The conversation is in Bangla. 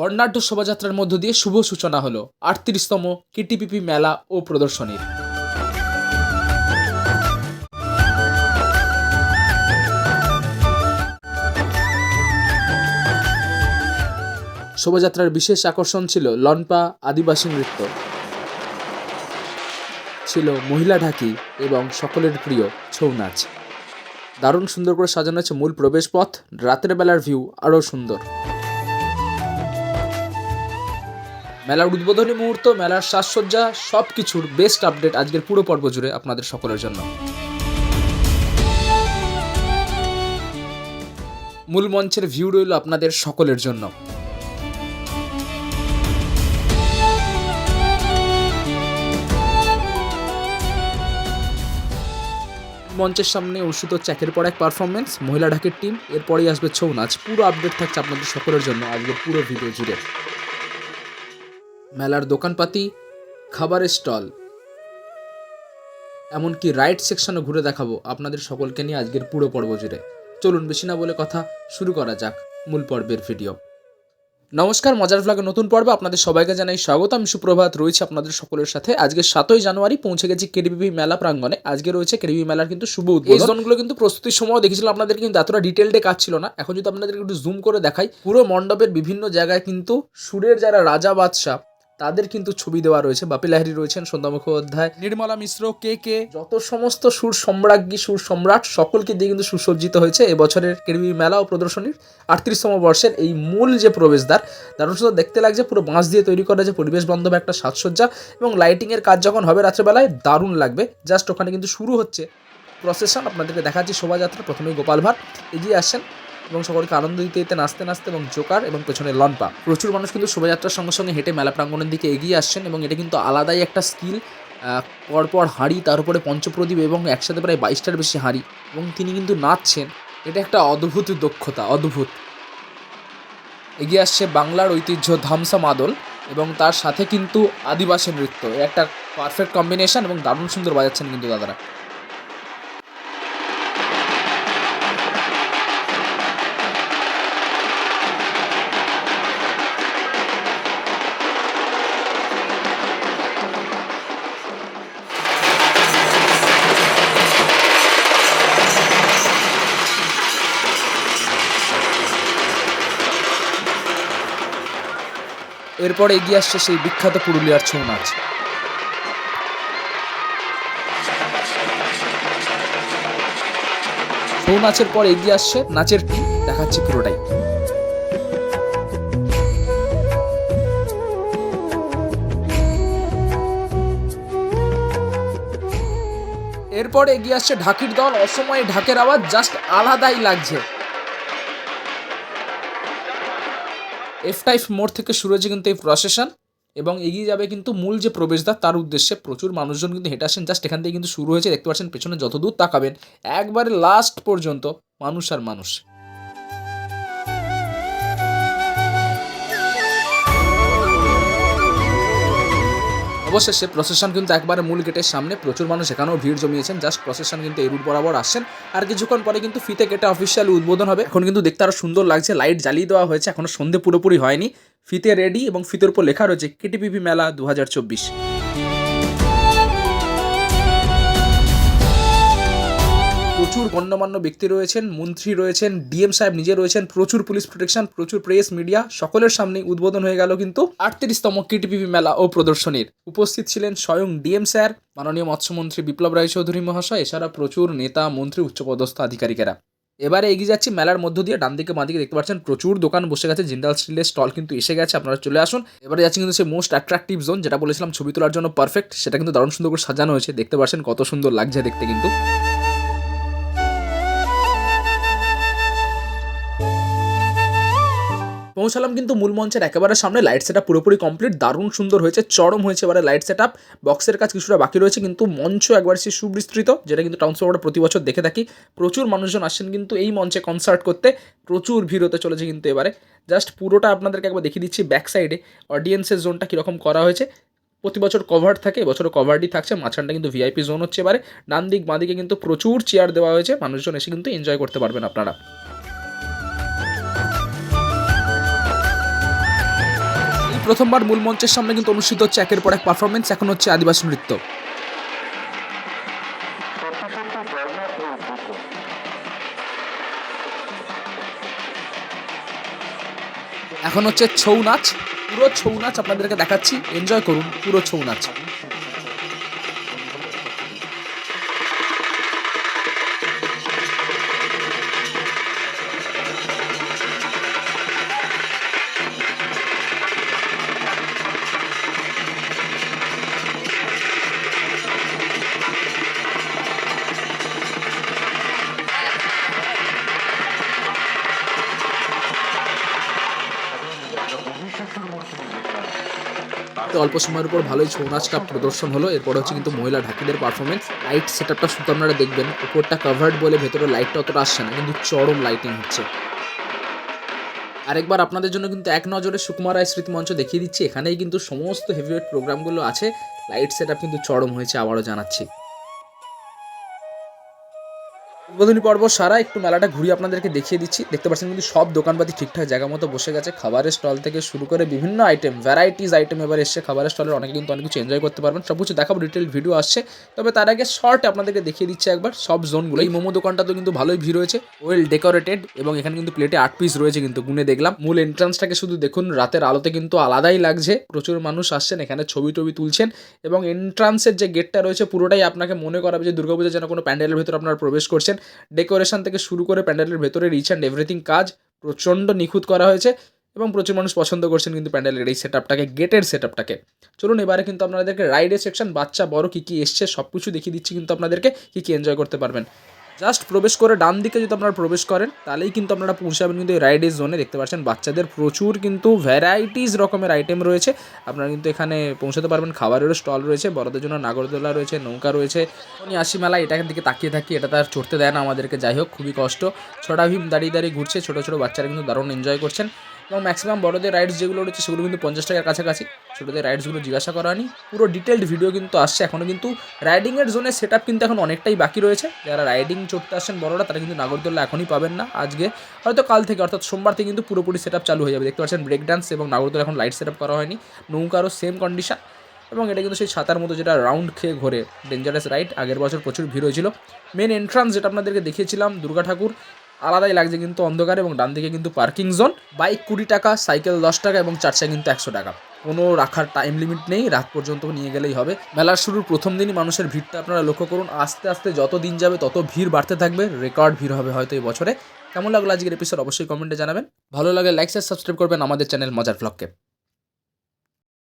বর্ণাঢ্য শোভাযাত্রার মধ্য দিয়ে শুভ সূচনা হলো। আটত্রিশতম কেটিপিপি মেলা ও প্রদর্শনীর। শোভাযাত্রার বিশেষ আকর্ষণ ছিল লনপা আদিবাসী নৃত্য। ছিল মহিলা ঢাকি এবং সকলের প্রিয় ছৌ নাচ। দারুণ সুন্দর করে সাজানো আছে মূল প্রবেশপথ। রাতের বেলার ভিউ আরও সুন্দর। মেলার উদ্বোধনী মুহূর্ত, মেলার সাজসজ্জা সব কিছুর বেস্ট আপডেট আজকের পুরো পর্ব জুড়ে আপনাদের সকলের জন্য। মূল মঞ্চের ভিউ রইল আপনাদের সকলের জন্য। মঞ্চের সামনে অনুষ্ঠিত চ্যাকের পর এক পারফরমেন্স মহিলা ঢাকের টিম এরপরেই আসবে ছৌ নাচ। পুরো আপডেট থাকছে আপনাদের সকলের জন্য আজকের পুরো ভিডিও জুড়ে। মেলার দোকানপাতি খাবারের স্টল এমনকি রাইট সেকশনও ঘুরে দেখাবো আপনাদের সকলকে নিয়ে আজকের পুরো পর্ব জুড়ে। চলুন বেশি না বলে কথা শুরু করা যাক মূল পর্বের ভিডিও। নমস্কার মজার ভ্লগের নতুন পর্বে আপনাদের সবাইকে জানাই স্বাগত। আমি সুপ্রভাত রয়েছে আপনাদের সকলের সাথে। আজকে সাতই জানুয়ারি পৌঁছে গেছি কেডিবি মেলা প্রাঙ্গণে। আজকে রয়েছে কেডিবি মেলার কিন্তু শুভ উদ্বোধন। জোনগুলো কিন্তু প্রস্তুতির সময় দেখেছিলাম আপনাদের কিন্তু এতটা ডিটেলডে কাজ ছিল না। এখন যদি আপনাদের একটু জুম করে দেখাই পুরো মণ্ডপের বিভিন্ন জায়গায় কিন্তু সুরের যারা রাজা বাদশাহ তাদের কিন্তু ছবি দেওয়া রয়েছে। বাপি লাহিড়ী রয়েছেন সন্ধ্যা মুখোপাধ্যায়। নির্মলা মিশ্র কে কে? যত সমস্ত সুর সম্রাজ্ঞী সুর সম্রাট সকলকে দিয়ে কিন্তু সুসজ্জিত হয়েছে এবছরের কেরবি মেলা ও প্রদর্শনীর আটত্রিশতম বর্ষের এই মূল যে প্রবেশদ্বার দারুণ সুন্দর দেখতে লাগছে। পুরো বাঁশ দিয়ে তৈরি করা যে পরিবেশ বান্ধব একটা সাজসজ্জা এবং লাইটিংয়ের কাজ যখন হবে রাত্রেবেলায় দারুণ লাগবে। জাস্ট ওখানে কিন্তু শুরু হচ্ছে প্রসেশন আপনাদেরকে দেখাচ্ছি শোভাযাত্রা প্রথমেই গোপাল ভাট এগিয়ে আসছেন এবং সকলকে আনন্দ দিতে দিতে নাচতে নাচতে এবং জোকার এবং পেছনে লনপা প্রচুর মানুষ কিন্তু শোভাযাত্রার সঙ্গে সঙ্গে হেঁটে মেলা প্রাঙ্গণের দিকে এগিয়ে আসছেন এবং এটা কিন্তু আলাদাই একটা স্কিল পরপর হাঁড়ি, তার উপরে পঞ্চপ্রদীপ এবং একসাথে প্রায় বাইশটার বেশি হাঁড়ি এবং তিনি কিন্তু নাচছেন। এটা একটা অদ্ভুত দক্ষতা, অদ্ভুত। এগিয়ে আসছে বাংলার ঐতিহ্য ধামসা মাদল এবং তার সাথে কিন্তু আদিবাসী নৃত্য। একটা পারফেক্ট কম্বিনেশন এবং দারুণ সুন্দর বাজাচ্ছেন কিন্তু দাদারা। এরপর এগিয়ে আসছে সেই বিখ্যাত পুরুলিয়ার ছৌ নাচ। ছৌ নাচের পর এগিয়ে আসছে নাচের দেখাচ্ছে পুরোটাই। এরপর এগিয়ে আসছে ঢাকির দল, অসময়ে ঢাকের আওয়াজ জাস্ট আলাদাই লাগছে। এফ টাইপ মোড় থেকে শুরু হয়েছে কিন্তু এই প্রসেশন এবং এগিয়ে যাবে কিন্তু মূল যে প্রবেশদ্বার, তার উদ্দেশ্যে প্রচুর মানুষজন কিন্তু হেঁটে আসেন। জাস্ট এখান থেকে কিন্তু শুরু হয়েছে, দেখতে পাচ্ছেন পেছনে যত দূর তাকাবেন, একবারে লাস্ট পর্যন্ত মানুষ আর মানুষ। অবশেষে প্রসেশন কিন্তু একবারে মূল গেটের সামনে। প্রচুর মানুষ এখানেও ভিড় জমিয়েছেন। জাস্ট প্রসেশন কিন্তু এই রুট বরাবর আসছেন। আর কিছুক্ষণ পরে কিন্তু ফিতে গেটে অফিসিয়ালি উদ্বোধন হবে। এখন কিন্তু দেখতে আরও সুন্দর লাগছে। লাইট জ্বালিয়ে দেওয়া হয়েছে। এখনও সন্ধে পুরোপুরি হয়নি। ফিতে রেডি এবং ফিতের উপর লেখা রয়েছে কেটিপিপি মেলা দু হাজার চব্বিশ। প্রচুর গণ্যমান্য ব্যক্তি রয়েছেন, মন্ত্রী রয়েছেন, ডিএম সাহেব নিজে রয়েছেন, প্রচুর পুলিশ প্রোটেকশন প্রচুর প্রেস মিডিয়া সকলের সামনে উদ্বোধন হয়ে গেল কিন্তু আটত্রিশতম কেটিপিপি মেলা ও প্রদর্শনীর। উপস্থিত ছিলেন স্বয়ং ডিএম স্যার, মাননীয় মৎস্যমন্ত্রী বিপ্লব রায়চৌধুরী মহাশয়, এছাড়া প্রচুর নেতা, মন্ত্রী, উচ্চপদস্থ আধিকারিকেরা। এবারে এগিয়ে যাচ্ছি মেলার মধ্য দিয়ে ডান দিকে বাঁ দিকে দেখতে পাচ্ছেন প্রচুর দোকান বসে গেছে, জিন্দাল স্টিলের স্টল কিন্তু এসে গেছে, আপনারা চলে আসুন। এবারে যাচ্ছি কিন্তু সেই মোস্ট অ্যাট্রাকটিভ জোন যেটা বলেছিলাম ছবি তোলার জন্য পারফেক্ট সেটা কিন্তু দারুণ সুন্দর করে সাজানো হয়েছে, দেখতে পাচ্ছেন কত সুন্দর লাগছে দেখতে কিন্তু। পৌঁছালাম কিন্তু মূল মঞ্চের একেবারে সামনে। লাইট সেট পুরোপুরি কমপ্লিট দারুণ সুন্দর হয়েছে, চরম হয়েছে এবারে লাইট সেট বক্সের কাজ কিছুটা বাকি রয়েছে কিন্তু মঞ্চ একবার সে সুবিস্তৃত, যেটা কিন্তু টাউন শহরে প্রতি বছর দেখে থাকি। প্রচুর মানুষজন আসছেন কিন্তু এই মঞ্চে কনসার্ট করতে, প্রচুর ভিড় হতে চলেছে কিন্তু এবারে। জাস্ট পুরোটা আপনাদেরকে একবার দেখিয়ে দিচ্ছি ব্যাক সাইডে অডিয়েন্সের জোনটা কীরকম করা হয়েছে। প্রতি বছর কভার থাকে, এবছরও কভারটি থাকছে, মাঝখানটা কিন্তু ভিআইপি জোন হচ্ছে এবারে। ডান দিক বাঁ দিকে কিন্তু প্রচুর চেয়ার দেওয়া হয়েছে, মানুষজন এসে কিন্তু এনজয় করতে পারবেন আপনারা। প্রথমবার মূল মঞ্চের সামনে কিন্তু অনুষ্ঠিত হচ্ছে একের পর এক পারফরমেন্স এখন হচ্ছে আদিবাসী নৃত্য। এখন হচ্ছে ছৌ নাচ, পুরো ছৌ নাচ আপনাদেরকে দেখাচ্ছি। এনজয় করুন, পুরো ছৌ নাচ। তো অল্প সময়ের উপর ভালোই ছৌ নাচটা প্রদর্শন হলো। এরপর হচ্ছে কিন্তু মহিলা ঢাকিদের পারফরমেন্স লাইট সেট আপটা শুধু আপনারা দেখবেন, উপরটা কাভার্ড বলে ভেতরে লাইটটা অতটা আসছে না, কিন্তু চরম লাইটিং হচ্ছে। আরেকবার আপনাদের জন্য কিন্তু এক নজরে সুকুমার রায় স্মৃতি মঞ্চ দেখিয়ে দিচ্ছি। এখানেই কিন্তু সমস্ত হেভিওয়েট প্রোগ্রামগুলো আছে। লাইট সেট আপ কিন্তু চরম হয়েছে আবারও জানাচ্ছি। উদ্বোধনী পর্ব সারা একটু মেলাটা ঘুরিয়ে আপনাদেরকে দেখিয়ে দিচ্ছি। দেখতে পাচ্ছেন কিন্তু সব দোকানপাতি ঠিকঠাক জায়গা মতো বসে গেছে। খাবারের স্টল থেকে শুরু করে বিভিন্ন আইটেম ভ্যারাইটিস আইটেম এবার এসছে। খাবারের স্টলের অনেকে কিন্তু অনেক কিছু এনজয় করতে পারবেন। সব কিছু দেখাবো ডিটেল ভিডিও আসছে। তবে তার আগে শর্ট আপনাদেরকে দেখিয়ে দিচ্ছে একবার সব জোনগুলো এই মোমো দোকানটা তো কিন্তু ভালোই ভিড় রয়েছে। ওয়েল ডেকোরেটেড এবং এখানে কিন্তু প্লেটে আট পিস রয়েছে কিন্তু গুনে দেখলাম। মূল এন্ট্রান্সটাকে শুধু দেখুন, রাতের আলোতে কিন্তু আলাদাই লাগছে। প্রচুর মানুষ আসছেন, এখানে ছবি টবি তুলছেন এবং এন্ট্রান্সের যে গেটটা রয়েছে পুরোটাই আপনাকে মনে করাবে যে দুর্গাপূজা যেন কোনো প্যান্ডেলের ভেতর আপনারা প্রবেশ করছেন। ডেকোরেশন থেকে শুরু করে প্যান্ডেলের ভেতরে রিচ অ্যান্ড এভরিথিং কাজ প্রচণ্ড নিখুঁত করা হয়েছে এবং প্রচুর মানুষ পছন্দ করছেন কিন্তু প্যান্ডেলের এই সেট আপটাকে গেটের সেট আপটাকে চলুন এবারে কিন্তু আপনাদেরকে রাইডের সেকশন বাচ্চা, বড়, কী কী এসছে সব কিছু দেখিয়ে দিচ্ছি কিন্তু আপনাদেরকে কী কী এনজয় করতে পারবেন। জাস্ট প্রবেশ করে ডান দিকে যদি আপনারা প্রবেশ করেন, তাহলেই কিন্তু আপনারা পৌঁছাবেন কিন্তু এই রাইডের জোনে দেখতে পাচ্ছেন বাচ্চাদের প্রচুর কিন্তু ভ্যারাইটিস রকমের আইটেম রয়েছে। আপনারা কিন্তু এখানে পৌঁছাতে পারবেন। খাবারেরও স্টল রয়েছে, বড়দের জন্য নাগরদোলা রয়েছে, নৌকা রয়েছে। উনি আসি মেলা এটার দিকে তাকিয়ে থাকি, এটা তার চড়তে দেয় না আমাদেরকে। যাই হোক, খুবই কষ্ট। ছোটা ভীম দাঁড়িয়ে দাঁড়িয়ে ঘুরছে, ছোটো ছোটো বাচ্চারা কিন্তু দারুণ এনজয় করছেন। এবং ম্যাক্সিমাম বড়দের রাইডস যেগুলো রয়েছে, সেগুলো কিন্তু পঞ্চাশ টাকার কাছাকাছি। ছোটোদের রাইডসগুলো জিজ্ঞাসা করা হয়নি। পুরো ডিটেলড ভিডিও কিন্তু আসছে। এখনও কিন্তু রাইডিংয়ের জোনের সেট আপ কিন্তু এখন অনেকটাই বাকি রয়েছে। যারা রাইডিং চড়তে আসছেন বড়রা, তারা কিন্তু নাগরদোল্লা এখনই পাবেন না। আজকে হয়তো কাল থেকে, অর্থাৎ সোমবার থেকে কিন্তু পুরোপুরি সেট চালু হয়ে যাবে। দেখতে পাচ্ছেন ব্রেক ডান্স এবং নাগরদোল্লা এখন লাইট সেট আপ করা হয়নি। নৌকারও সেম কন্ডিশন এবং এটা কিন্তু সেই ছাতার মতো যেটা রাউন্ড খেয়ে ঘোরে। ডেঞ্জারাস রাইড আগের বছর প্রচুর ভিড় হয়েছিল। মেন এন্ট্রান্স যেটা আপনাদেরকে দেখিয়েছিলাম, দুর্গা ঠাকুর। আলাদাই লাগছে কিন্তু অন্ধকার এবং ডান দিকে কিন্তু পার্কিং জোন। বাইক কুড়ি টাকা, সাইকেল দশ টাকা এবং চার কিন্তু একশো টাকা। কোনো রাখার টাইম লিমিট নেই, রাত পর্যন্ত নিয়ে গেলেই হবে। মেলার শুরুর প্রথম দিনই মানুষের ভিড়টা আপনারা লক্ষ্য করুন। আস্তে আস্তে যত দিন যাবে তত ভিড় বাড়তে থাকবে রেকর্ড ভিড় হবে হয়তো এই বছরে। কেমন লাগল আজকের এপিসোড অবশ্যই কমেন্টে জানাবেন। ভালো লাগে লাইক শেয়ার সাবস্ক্রাইব করবেন আমাদের চ্যানেল মজার ফ্লগকে